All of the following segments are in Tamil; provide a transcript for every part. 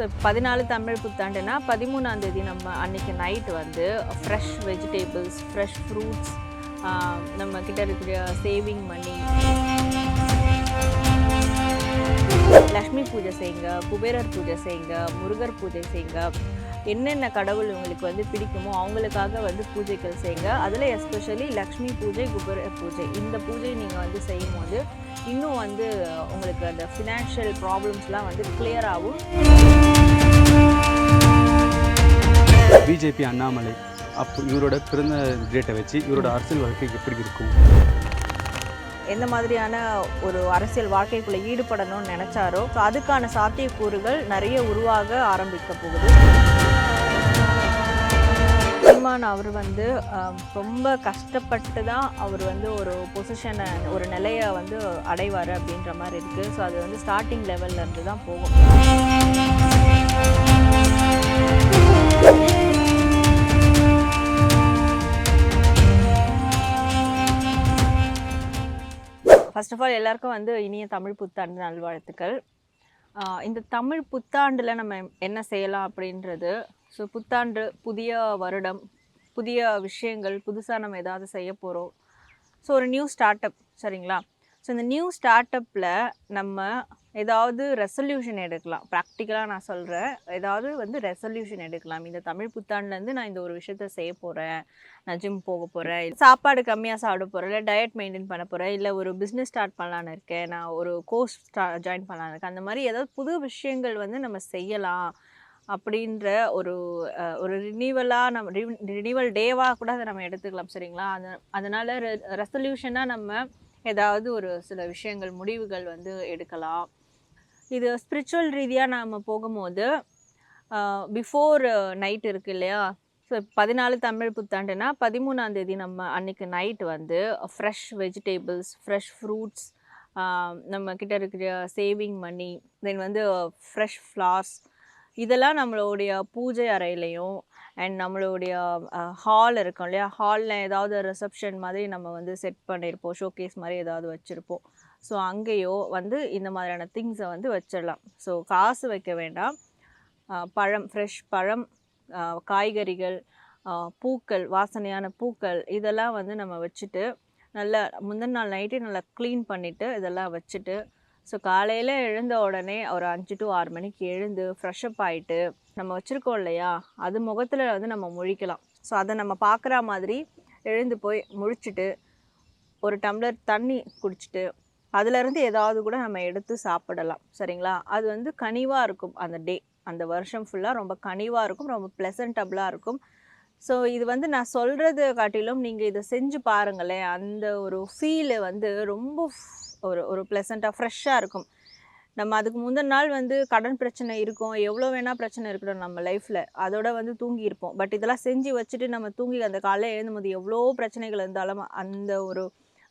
ஸோ பதினாலு தமிழ் புத்தாண்டுனா பதிமூணாம் தேதி நம்ம அன்னைக்கு நைட் வந்து ஃப்ரெஷ் வெஜிடேபிள்ஸ் ஃப்ரெஷ் ஃப்ரூட்ஸ் நம்ம கிட்ட இருக்கிற சேவிங் மணி லக்ஷ்மி பூஜை செய்யுங்க குபேரர் பூஜை செய்யுங்க முருகர் பூஜை செய்யுங்க என்னென்ன கடவுள் உங்களுக்கு வந்து பிடிக்குமோ அவங்களுக்காக வந்து பூஜைகள் செய்யுங்க. அதில் எஸ்பெஷலி லக்ஷ்மி பூஜை குபேர பூஜை. இந்த பூஜை நீங்கள் வந்து செய்யும் போது இன்னும் வந்து உங்களுக்கு அந்த ஃபினான்ஷியல் ப்ராப்ளம்ஸ்லாம் வந்து clear ஆகும். பிஜேபி அண்ணாமலை அப்போ இவரோட பிறந்த டேட்டை வச்சு இவரோட அரசியல் வாழ்க்கை எப்படி இருக்கும்? எந்த மாதிரியான ஒரு அரசியல் வாழ்க்கைக்குள்ளே ஈடுபடணும்னு நினச்சாரோ அதுக்கான சாத்தியக்கூறுகள் நிறைய உருவாக ஆரம்பிக்க போகுது. சீமான் அவர் வந்து ரொம்ப கஷ்டப்பட்டு தான் அவர் வந்து ஒரு பொசிஷனை ஒரு நிலையை வந்து அடைவார் அப்படின்ற மாதிரி இருக்குது ஸோ அது வந்து ஸ்டார்டிங் லெவல்ல இருந்து தான் போகும். ஃபர்ஸ்ட் ஆஃப் ஆல் எல்லாருக்கும் வந்து இனிய தமிழ் புத்தாண்டு நல்வாழ்த்துக்கள். இந்த தமிழ் புத்தாண்டில் நம்ம என்ன செய்யலாம் அப்படின்றது ஸோ புத்தாண்டு புதிய வருடம் புதிய விஷயங்கள் புதுசாக நம்ம ஏதாவது செய்ய போகிறோம் ஸோ ஒரு நியூ ஸ்டார்ட் அப் சரிங்களா? ஸோ இந்த நியூ ஸ்டார்ட் அப்பில் நம்ம ஏதாவது ரெசல்யூஷன் எடுக்கலாம். ப்ராக்டிக்கலாக நான் சொல்கிறேன் ஏதாவது வந்து ரெசல்யூஷன் எடுக்கலாம். இந்த தமிழ் புத்தாண்டுலேருந்து நான் இந்த ஒரு விஷயத்த செய்ய போகிறேன் நான் ஜிம் போக போகிறேன் சாப்பாடு கம்மியாக சாப்பிட போகிறேன் இல்லை டயட் மெயின்டைன் பண்ண போகிறேன் இல்லை ஒரு பிஸ்னஸ் ஸ்டார்ட் பண்ணலான்னு இருக்கேன். நான் ஒரு கோர்ஸ் ஸ்டா ஜாயின் பண்ணலான்னு இருக்கேன். அந்த மாதிரி ஏதாவது புது விஷயங்கள் வந்து நம்ம செய்யலாம். அப்படின்ற ஒரு ஒரு ரினிவலாக நம்ம ரினிவல் டேவாக கூட அதை நம்ம எடுத்துக்கலாம் சரிங்களா? அது அதனால் ரெசல்யூஷனாக நம்ம ஏதாவது ஒரு சில விஷயங்கள் முடிவுகள் வந்து எடுக்கலாம். இது ஸ்பிரிச்சுவல் ரீதியாக நாம் போகும்போது பிஃபோர் நைட் இருக்கு இல்லையா? ஸோ பதினாலு தமிழ் புத்தாண்டுனா பதிமூணாந்தேதி நம்ம அன்றைக்கு நைட் வந்து ஃப்ரெஷ் வெஜிடேபிள்ஸ் ஃப்ரெஷ் ஃப்ரூட்ஸ் நம்ம கிட்ட இருக்கிற சேவிங் மணி தென் வந்து ஃப்ரெஷ் ஃப்ளார்ஸ் இதெல்லாம் நம்மளுடைய பூஜை அறையிலையும் அண்ட் நம்மளுடைய ஹால் இருக்கும் இல்லையா? ஹாலில் ஏதாவது ரிசப்ஷன் மாதிரி நம்ம வந்து செட் பண்ணியிருப்போம் ஷோகேஸ் மாதிரி ஏதாவது வச்சுருப்போம். ஸோ அங்கேயோ வந்து இந்த மாதிரியான திங்ஸை வந்து வச்சிடலாம். ஸோ காசு வைக்க வேண்டாம். பழம் ஃப்ரெஷ் பழம் காய்கறிகள் பூக்கள் வாசனையான பூக்கள் இதெல்லாம் வந்து நம்ம வச்சுட்டு நல்லா முந்தின நாள் நைட்டே நல்லா க்ளீன் பண்ணிவிட்டு இதெல்லாம் வச்சுட்டு ஸோ காலையில் எழுந்த உடனே ஒரு அஞ்சு டு ஆறு மணிக்கு எழுந்து ஃப்ரெஷ்அப் ஆகிட்டு நம்ம வச்சுருக்கோம் இல்லையா? அது முகத்தில் வந்து நம்ம முழிக்கலாம். ஸோ அதை நம்ம பார்க்குற மாதிரி எழுந்து போய் முழிச்சிட்டு ஒரு டம்ளர் தண்ணி குடிச்சிட்டு அதுலேருந்து ஏதாவது கூட நம்ம எடுத்து சாப்பிடலாம். சரிங்களா? அது வந்து கனிவாக இருக்கும் அந்த டே அந்த வருஷம் ஃபுல்லாக ரொம்ப கனிவாக இருக்கும் ரொம்ப ப்ளசன்டபுளாக இருக்கும். ஸோ இது வந்து நான் சொல்கிறது காட்டிலும் நீங்கள் இதை செஞ்சு பாருங்களேன். அந்த ஒரு ஃபீலு வந்து ரொம்ப ஒரு ஒரு ப்ளசண்ட்டாக ஃப்ரெஷ்ஷாக இருக்கும். நம்ம அதுக்கு முந்தின நாள் வந்து கடன் பிரச்சனை இருக்கும். எவ்வளோ வேணால் பிரச்சனை இருக்கட்டும் நம்ம லைஃப்பில் அதோட வந்து தூங்கி இருப்போம். பட் இதெல்லாம் செஞ்சு வச்சுட்டு நம்ம தூங்கி அந்த காலையில் எழுந்தும்போது எவ்வளோ பிரச்சனைகள் இருந்தாலும் அந்த ஒரு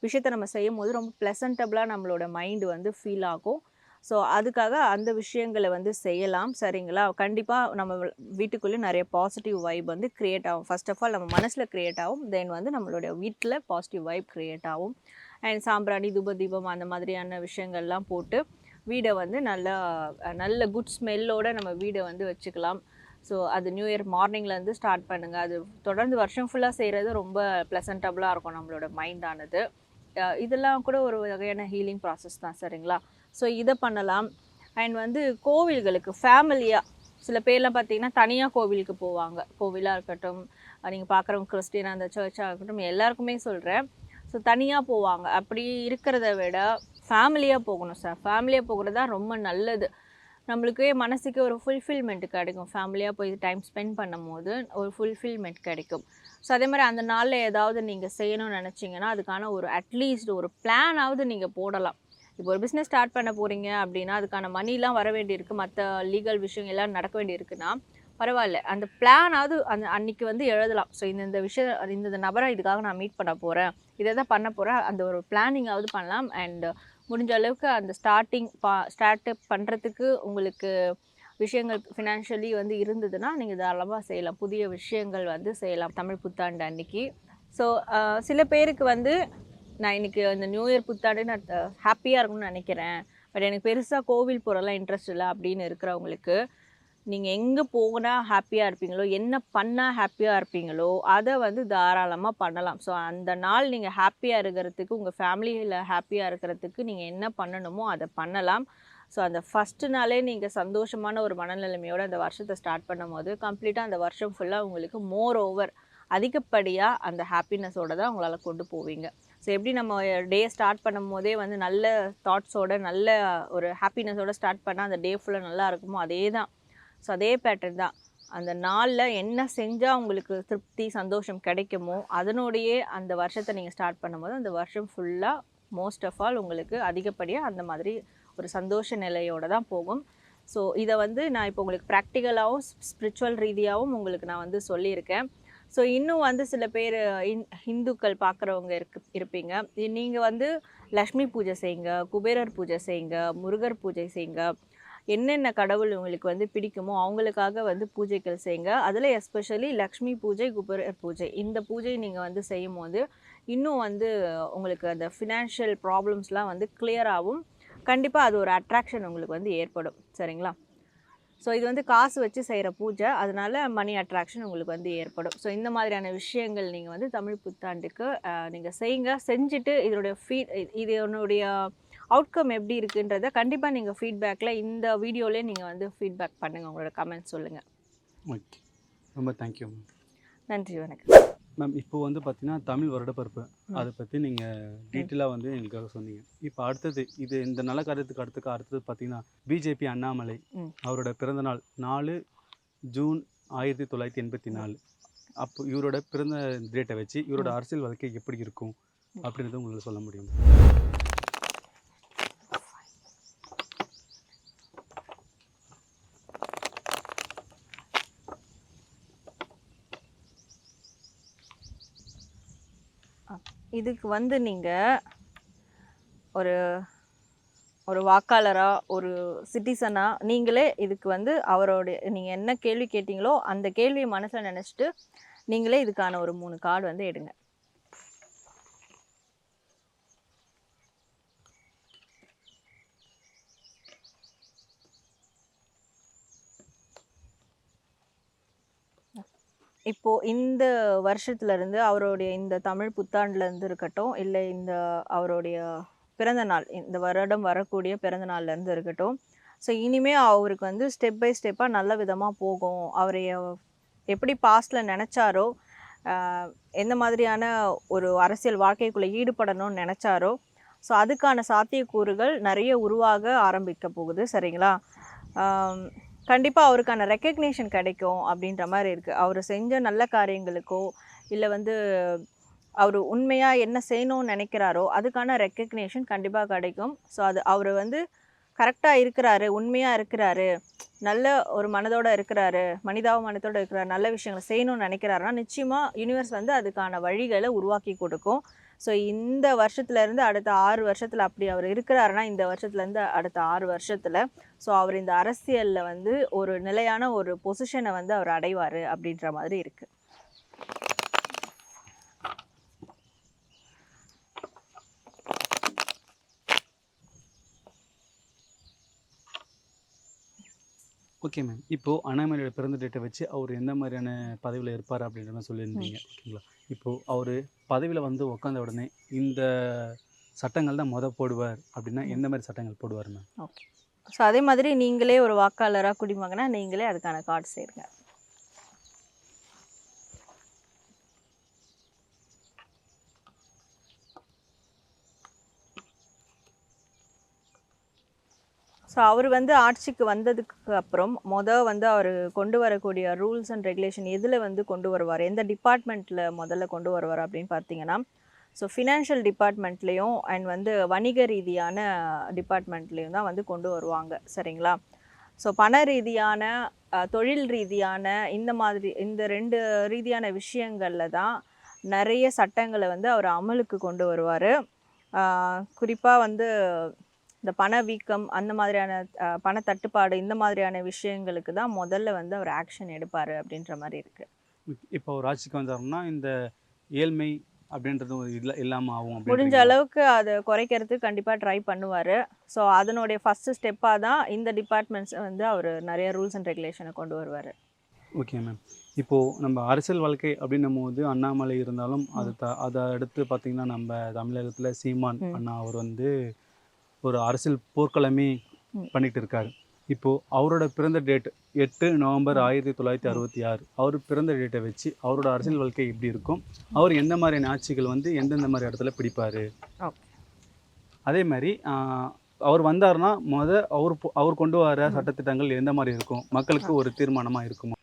விஷயத்தை நம்ம செய்யும் போது ரொம்ப ப்ளசண்டபுளாக நம்மளோட மைண்டு வந்து ஃபீல் ஆகும். ஸோ அதுக்காக அந்த விஷயங்களை வந்து செய்யலாம். சரிங்களா? கண்டிப்பாக நம்ம வீட்டுக்குள்ளே நிறைய பாசிட்டிவ் வைப் வந்து க்ரியேட் ஆகும். ஃபர்ஸ்ட் ஆஃப் ஆல் நம்ம மனசில் க்ரியேட் ஆகும். தென் வந்து நம்மளுடைய வீட்டில் பாசிட்டிவ் வைப் க்ரியேட் ஆகும். அண்ட் சாம்பிராணி தூப தீபம் அந்த மாதிரியான விஷயங்கள்லாம் போட்டு வீடை வந்து நல்லா நல்ல குட் ஸ்மெல்லோட நம்ம வீடை வந்து வச்சுக்கலாம். ஸோ அது நியூ இயர் மார்னிங்லேருந்து ஸ்டார்ட் பண்ணுங்கள் அது தொடர்ந்து வருஷம் ஃபுல்லாக செய்கிறது ரொம்ப ப்ளசன்டபுளாக இருக்கும் நம்மளோட மைண்டானது இதெல்லாம் கூட ஒரு வகையான ஹீலிங் ப்ராசஸ் தான் சரிங்களா? ஸோ இதை பண்ணலாம். அண்ட் வந்து கோவில்களுக்கு ஃபேமிலியாக சில பேர்லாம் பார்த்தீங்கன்னா தனியாக கோவிலுக்கு போவாங்க. கோவிலாக இருக்கட்டும் நீங்கள் பார்க்குறவங்க கிறிஸ்டின் அந்த சர்ச்சாக இருக்கட்டும் எல்லாருக்குமே சொல்கிறேன் ஸோ தனியாக போவாங்க. அப்படி இருக்கிறத விட ஃபேமிலியாக போகணும் சார் ஃபேமிலியாக போகிறது தான் ரொம்ப நல்லது. நம்மளுக்கே மனசுக்கு ஒரு ஃபுல்ஃபில்மெண்ட் கிடைக்கும். ஃபேமிலியாக போய் டைம் ஸ்பெண்ட் பண்ணும்போது ஒரு ஃபுல்ஃபில்மெண்ட் கிடைக்கும். ஸோ அதே மாதிரி அந்த நாளில் ஏதாவது நீங்கள் செய்யணும்னு நினச்சிங்கன்னா அதுக்கான ஒரு அட்லீஸ்ட் ஒரு பிளானாவது நீங்கள் போடலாம். இப்போ ஒரு பிஸ்னஸ் ஸ்டார்ட் பண்ண போகிறீங்க அப்படின்னா அதுக்கான மணிலாம் வர வேண்டியிருக்கு. மற்ற லீகல் விஷயம் எல்லாம் நடக்க வேண்டியிருக்குன்னா பரவாயில்ல. அந்த பிளானாவது அந்த அன்னைக்கு வந்து எழுதலாம். ஸோ இந்த இந்த விஷயம் இந்த இந்த நபரை இதுக்காக நான் மீட் பண்ண போகிறேன் இதை தான் பண்ண போகிறேன் அந்த ஒரு பிளானிங்காவது பண்ணலாம். அண்ட் முடிஞ்ச அளவுக்கு அந்த ஸ்டார்டிங் பா ஸ்டார்ட் பண்ணுறதுக்கு உங்களுக்கு விஷயங்கள் ஃபினான்ஷியலி வந்து இருந்ததுன்னா நீங்கள் தாராளமாக செய்யலாம். புதிய விஷயங்கள் வந்து செய்யலாம். தமிழ் புத்தாண்டு அன்னைக்கு. ஸோ சில பேருக்கு வந்து நான் இன்னைக்கு இந்த நியூ இயர் புத்தாண்டு நான் ஹாப்பியாக இருக்கணும்னு நினைக்கிறேன். பட் எனக்கு பெருசாக கோவில் போகிறலாம் இன்ட்ரெஸ்ட் இல்லை அப்படின்னு இருக்கிறவங்களுக்கு நீங்கள் எங்கே போனால் ஹாப்பியாக இருப்பீங்களோ என்ன பண்ணால் ஹாப்பியாக இருப்பீங்களோ அதை வந்து தாராளமாக பண்ணலாம். ஸோ அந்த நாள் நீங்கள் ஹாப்பியாக இருக்கிறதுக்கு உங்கள் ஃபேமிலியில் ஹாப்பியாக இருக்கிறதுக்கு நீங்கள் என்ன பண்ணணுமோ அதை பண்ணலாம். ஸோ அந்த ஃபஸ்ட்டு நாளே நீங்கள் சந்தோஷமான ஒரு மனநிலைமையோடு அந்த வருஷத்தை ஸ்டார்ட் பண்ணும்போது கம்ப்ளீட்டாக அந்த வருஷம் ஃபுல்லாக உங்களுக்கு மோர் ஓவர் அதிகப்படியாக அந்த ஹாப்பினஸோடு தான் உங்களால் கொண்டு போவீங்க. ஸோ எப்படி நம்ம டே ஸ்டார்ட் பண்ணும் போதே வந்து நல்ல தாட்ஸோட நல்ல ஒரு ஹாப்பினஸோட ஸ்டார்ட் பண்ணால் அந்த டே ஃபுல்லாக நல்லா இருக்குமோ அதே தான் ஸோ அதே பேட்டர்ன் தான். அந்த நாளில் என்ன செஞ்சால் உங்களுக்கு திருப்தி சந்தோஷம் கிடைக்குமோ அதனோடையே அந்த வருஷத்தை நீங்கள் ஸ்டார்ட் பண்ணும்போது அந்த வருஷம் ஃபுல்லாக மோஸ்ட் ஆஃப் ஆல் உங்களுக்கு அதிகப்படியாக அந்த மாதிரி ஒரு சந்தோஷ நிலையோடு தான் போகும். ஸோ இதை வந்து நான் இப்போ உங்களுக்கு ப்ராக்டிக்கலாகவும் ஸ்பிரிச்சுவல் ரீதியாகவும் உங்களுக்கு நான் வந்து சொல்லியிருக்கேன். ஸோ இன்னும் வந்து சில பேர் இந் ஹிந்துக்கள் பார்க்குறவங்க இருக்கு இருப்பீங்க. நீங்கள் வந்து லக்ஷ்மி பூஜை செய்யுங்க குபேரர் பூஜை செய்யுங்க முருகர் பூஜை செய்யுங்க. என்னென்ன கடவுள் உங்களுக்கு வந்து பிடிக்குமோ அவங்களுக்காக வந்து பூஜைகள் செய்யுங்க. அதில் எஸ்பெஷலி லக்ஷ்மி பூஜை குபேரர் பூஜை. இந்த பூஜை நீங்கள் வந்து செய்யும் போது இன்னும் வந்து உங்களுக்கு அந்த ஃபினான்ஷியல் ப்ராப்ளம்ஸ்லாம் வந்து கிளியராகவும் கண்டிப்பாக அது ஒரு அட்ராக்ஷன் உங்களுக்கு வந்து ஏற்படும். சரிங்களா? ஸோ இது வந்து காசு வச்சு செய்கிற பூஜை. அதனால மணி அட்ராக்ஷன் உங்களுக்கு வந்து ஏற்படும். ஸோ இந்த மாதிரியான விஷயங்கள் நீங்கள் வந்து தமிழ் புத்தாண்டுக்கு நீங்கள் செய்யுங்க. செஞ்சுட்டு இதனுடைய ஃபீட் இதனுடைய அவுட்கம் எப்படி இருக்குன்றத கண்டிப்பாக நீங்கள் ஃபீட்பேக்கில் இந்த வீடியோலேயே நீங்கள் வந்து ஃபீட்பேக் பண்ணுங்கள் உங்களோட கமெண்ட்ஸ் சொல்லுங்கள் ஓகே ரொம்ப தேங்க்யூ மேம் நன்றி வணக்கம். மேம் இப்போ வந்து பார்த்தீங்கன்னா தமிழ் வருடப்பிறப்பு அதை பற்றி நீங்கள் டீட்டெயிலாக வந்து எங்களுக்காக சொன்னீங்க. இப்போ அடுத்தது இது இந்த நல்ல காரியத்துக்கு அடுத்துக்கு அடுத்தது பார்த்தீங்கன்னா பிஜேபி அண்ணாமலை. அவரோட பிறந்தநாள் நாலு ஜூன் ஆயிரத்தி தொள்ளாயிரத்தி எண்பத்தி நாலு. அப்போ இவரோட பிறந்த டேட்டை வச்சு இவரோட அரசியல் வாழ்க்கை எப்படி இருக்கும் அப்படின்றத உங்களுக்கு சொல்ல முடியும்? இதுக்கு வந்து நீங்கள் ஒரு ஒரு வாக்காளராக ஒரு சிட்டிசனாக நீங்களே இதுக்கு வந்து அவரோட நீங்கள் என்ன கேள்வி கேட்டிங்களோ அந்த கேள்வியை மனசில் நினச்சிட்டு நீங்களே இதுக்கான ஒரு மூணு கார்டு வந்து எடுங்க. இப்போ இந்த வருஷத்துல இருந்து அவருடைய இந்த தமிழ் புத்தாண்டுல இருந்து இருக்கட்டும் இல்லை இந்த அவருடைய பிறந்த நாள் இந்த வருடம் வரக்கூடிய பிறந்த நாள்ல இருந்து இருக்கட்டும் ஸோ இனிமே அவருக்கு வந்து ஸ்டெப் பை ஸ்டெப்பாக நல்ல விதமாக போகும். அவரை எப்படி பாஸ்டில் நினச்சாரோ எந்த மாதிரியான ஒரு அரசியல் வாழ்க்கைக்குள்ளே ஈடுபடணும்னு நினச்சாரோ ஸோ அதுக்கான சாத்தியக்கூறுகள் நிறைய உருவாக ஆரம்பிக்க போகுது சரிங்களா? கண்டிப்பாக அவருக்கான ரெக்கக்னேஷன் கிடைக்கும் அப்படின்ற மாதிரி இருக்குது அவர் செஞ்ச நல்ல காரியங்களுக்கோ இல்லை வந்து அவர் உண்மையாக என்ன செய்யணும்னு நினைக்கிறாரோ அதுக்கான ரெக்கக்னேஷன் கண்டிப்பாக கிடைக்கும். ஸோ அது அவர் வந்து கரெக்டாக இருக்கிறாரு உண்மையாக இருக்கிறாரு நல்ல ஒரு மனதோட இருக்கிறாரு மனிதாபிமானத்தோட இருக்கிறாரு நல்ல விஷயங்களை செய்யணும்னு நினைக்கிறாருன்னா நிச்சயமாக யூனிவர்ஸ் வந்து அதுக்கான வழிகளை உருவாக்கி கொடுக்கும். ஸோ இந்த வருஷத்துல இருந்து அடுத்த ஆறு வருஷத்தில் அப்படி அவர் இருக்கிறாருன்னா இந்த வருஷத்துலேருந்து அடுத்த ஆறு வருஷத்தில் ஸோ அவர் இந்த அரசியலில் வந்து ஒரு நிலையான ஒரு பொசிஷனை வந்து அவர் அடைவார் அப்படின்ற மாதிரி இருக்குது ஓகே மேம் இப்போது அண்ணாமலையோட பிறந்த டேட்டை வச்சு அவர் எந்த மாதிரியான பதவியில் இருப்பார் அப்படின்ற மாதிரி சொல்லியிருந்தீங்க ஓகேங்களா? இப்போது அவர் பதவியில் வந்து உட்காந்த உடனே இந்த சட்டங்கள் தான் மொதல் போடுவார் அப்படின்னா எந்த மாதிரி சட்டங்கள் போடுவார் மேம் ஓகே. ஸோ அதே மாதிரி நீங்களே ஒரு வாக்காளராக குடிமகனா நீங்களே அதுக்கான கார்டு சேருங்க. ஸோ அவர் வந்து ஆட்சிக்கு வந்ததுக்கு அப்புறம் மொதல் வந்து அவர் கொண்டு வரக்கூடிய ரூல்ஸ் அண்ட் ரெகுலேஷன் எதில் வந்து கொண்டு வருவார்? எந்த டிபார்ட்மெண்ட்டில் முதல்ல கொண்டு வருவார் அப்படின்னு பார்த்தீங்கன்னா ஸோ ஃபினான்ஷியல் டிபார்ட்மெண்ட்லேயும் அண்ட் வந்து வணிக ரீதியான டிபார்ட்மெண்ட்லேயும் தான் வந்து கொண்டு வருவாங்க. சரிங்களா? ஸோ பண ரீதியான தொழில் ரீதியான இந்த மாதிரி இந்த ரெண்டு ரீதியான விஷயங்களில் தான் நிறைய சட்டங்களை வந்து அவர் அமலுக்கு கொண்டு வருவார். குறிப்பாக வந்து இந்த பணவீக்கம் அந்த மாதிரியான பண தட்டுப்பாடு இந்த மாதிரியான விஷயங்களுக்கு தான் முதல்ல வந்து அவர் ஆக்ஷன் எடுப்பார் அப்படின்ற மாதிரி இருக்குது இப்போ அவர் ஆட்சிக்கு வந்தாருன்னா இந்த ஏழ்மை அப்படின்றது ஒரு இல்ல இல்லாமல் ஆகும் முடிஞ்ச? அளவுக்கு அதை குறைக்கிறதுக்கு கண்டிப்பாக ட்ரை பண்ணுவார். ஸோ அதனுடைய ஃபஸ்ட்டு ஸ்டெப்பாக தான் இந்த டிபார்ட்மெண்ட்ஸ் வந்து அவர் நிறைய ரூல்ஸ் அண்ட் ரெகுலேஷனை கொண்டு வருவார். ஓகே மேம் இப்போது நம்ம அரசியல் வாழ்க்கை அப்படின்னும் போது அண்ணாமலை இருந்தாலும் அது த அதை அடுத்து பார்த்தீங்கன்னா நம்ம தமிழகத்தில் சீமான். அண்ணா அவர் வந்து ஒரு அரசியல் போர்க்களமே ம். பண்ணிட்டு இருக்காரு இப்போது அவரோட பிறந்த டேட் எட்டு நவம்பர் ஆயிரத்தி தொள்ளாயிரத்தி அறுபத்தி ஆறு. அவர் பிறந்த டேட்டை வச்சு அவரோட அரசியல் வாழ்க்கை எப்படி இருக்கும்? அவர் எந்த மாதிரியான ஆட்சிகள் வந்து எந்தெந்த மாதிரி இடத்துல பிடிப்பார்? அதே மாதிரி அவர் வந்தாருன்னா முத அவர் அவர் கொண்டு வர. சட்டத்திட்டங்கள் எந்த மாதிரி இருக்கும்? மக்களுக்கு ஒரு தீர்மானமாக இருக்குமா?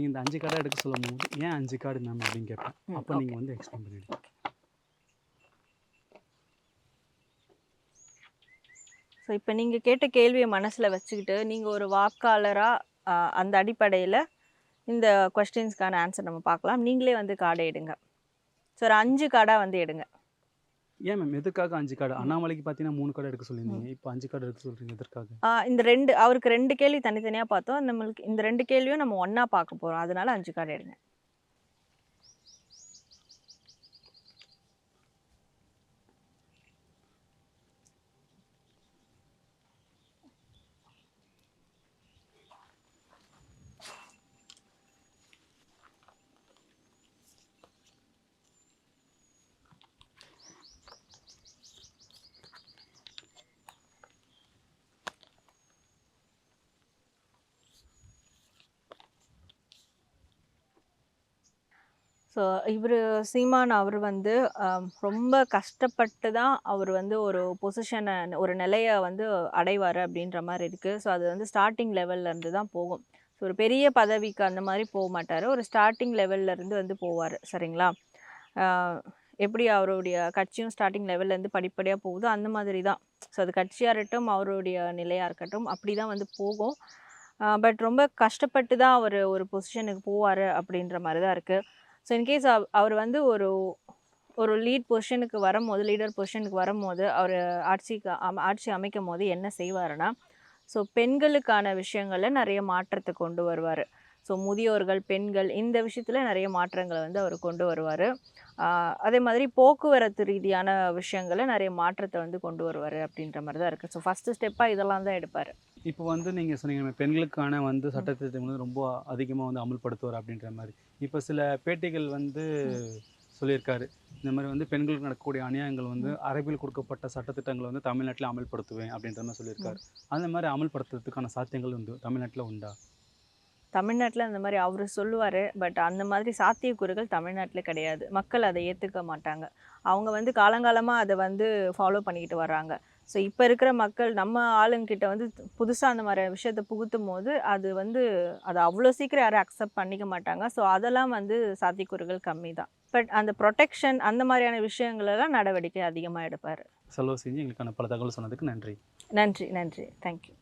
நீங்கள் இந்த அஞ்சு கார்டை எடுக்க சொல்லும் போது ஏன் அஞ்சு கார்டு மேம் அப்படின்னு கேட்பேன். அப்போ. நீங்கள் வந்து எக்ஸ்பிளைன் பண்ணிடுங்க. ஸோ இப்போ நீங்கள் கேட்ட கேள்வியை மனசில் வச்சுக்கிட்டு நீங்கள் ஒரு வாக்காளராக அந்த அடிப்படையில் இந்த கொஸ்டின்ஸ்க்கான ஆன்சர் நம்ம பார்க்கலாம். நீங்களே வந்து கார்டை எடுங்க. ஸோ ஒரு அஞ்சு கார்டாக வந்து எடுங்க. ஏன் மேம் எதுக்காக அஞ்சு கார்டு? அண்ணாமலைக்கு பார்த்தீங்கன்னா மூணு கார்டு எடுக்க சொல்லியிருந்தீங்க. இப்போ அஞ்சு கார்டு எடுக்க சொல்கிறீங்க எதற்காக? இந்த ரெண்டு அவருக்கு ரெண்டு கேள்வி தனித்தனியாக பார்த்தோம். நம்மளுக்கு இந்த ரெண்டு கேள்வியும் நம்ம ஒன்றா பார்க்க போகிறோம் அதனால அஞ்சு கார்டு எடுங்க. ஸோ இவர் சீமான் அவர் வந்து ரொம்ப கஷ்டப்பட்டு தான் அவர் வந்து ஒரு பொசிஷனை ஒரு நிலையை வந்து அடைவார் அப்படின்ற மாதிரி இருக்குது ஸோ அது வந்து ஸ்டார்டிங் லெவல்லேருந்து தான் போகும். ஸோ ஒரு பெரிய பதவிக்கு அந்த மாதிரி போக மாட்டார். ஒரு ஸ்டார்டிங் இருந்து வந்து போவார். சரிங்களா? எப்படி அவருடைய கட்சியும் ஸ்டார்டிங் லெவல்லேருந்து படிப்படியாக போகுதோ அந்த மாதிரி தான். ஸோ அது கட்சியாக இருக்கட்டும் அவருடைய நிலையாக இருக்கட்டும் அப்படி தான் வந்து போகும். பட் ரொம்ப கஷ்டப்பட்டு தான் அவர் ஒரு பொசிஷனுக்கு போவார் அப்படின்ற மாதிரி தான் இருக்குது ஸோ இன்கேஸ் அவர் வந்து ஒரு ஒரு லீட் பொசிஷனுக்கு வரும்போது லீடர் பொசிஷனுக்கு வரும்போது அவர் ஆட்சிக்கு ஆட்சி அமைக்கும் போது என்ன செய்வாருன்னா ஸோ பெண்களுக்கான விஷயங்களில் நிறைய மாற்றத்தை கொண்டு வருவார். ஸோ முதியோர்கள் பெண்கள் இந்த விஷயத்தில் நிறைய மாற்றங்களை வந்து அவர் கொண்டு வருவார். அதே மாதிரி போக்குவரத்து ரீதியான விஷயங்களை நிறைய மாற்றத்தை வந்து கொண்டு வருவார் அப்படின்ற மாதிரி தான் இருக்குது ஸோ ஃபஸ்ட்டு ஸ்டெப்பாக இதெல்லாம் தான் எடுப்பார். இப்போ வந்து நீங்கள் சொன்னீங்க "நம்ம பெண்களுக்கான வந்து சட்டத்திட்டத்தை வந்து ரொம்ப அதிகமாக வந்து அமல்படுத்துவார் அப்படின்ற மாதிரி. இப்போ சில பேட்டிகள் வந்து சொல்லியிருக்காரு. இந்த மாதிரி வந்து பெண்களுக்கு நடக்கக்கூடிய அநியாயங்கள் வந்து அரபில் கொடுக்கப்பட்ட சட்டத்திட்டங்களை வந்து தமிழ்நாட்டில் அமல்படுத்துவேன் அப்படின்ற மாதிரி சொல்லியிருக்காரு. அந்த மாதிரி அமல்படுத்துறதுக்கான சாத்தியங்கள் வந்து தமிழ்நாட்டில் உண்டா? தமிழ்நாட்டில் அந்த மாதிரி அவர் சொல்லுவார் பட் அந்த மாதிரி சாத்தியக்கூறுகள் தமிழ்நாட்டில் கிடையாது. மக்கள் அதை ஏற்றுக்க மாட்டாங்க. அவங்க வந்து காலங்காலமாக அதை வந்து ஃபாலோ பண்ணிக்கிட்டு வர்றாங்க. ஸோ இப்போ இருக்கிற மக்கள் நம்ம ஆளுங்கிட்ட வந்து புதுசாக அந்த மாதிரி விஷயத்தை புகுத்தும் போது அது வந்து அதை அவ்வளோ சீக்கிரம் யாரும் அக்செப்ட் பண்ணிக்க மாட்டாங்க. ஸோ அதெல்லாம் வந்து சாத்தியக்கூறுகள் கம்மி தான் பட் அந்த ப்ரொடெக்ஷன் அந்த மாதிரியான விஷயங்களெல்லாம் நடவடிக்கை அதிகமாக எடுப்பார். செலவு செஞ்சு எங்களுக்கான பல தகவல் சொன்னதுக்கு நன்றி. நன்றி நன்றி. தேங்க்யூ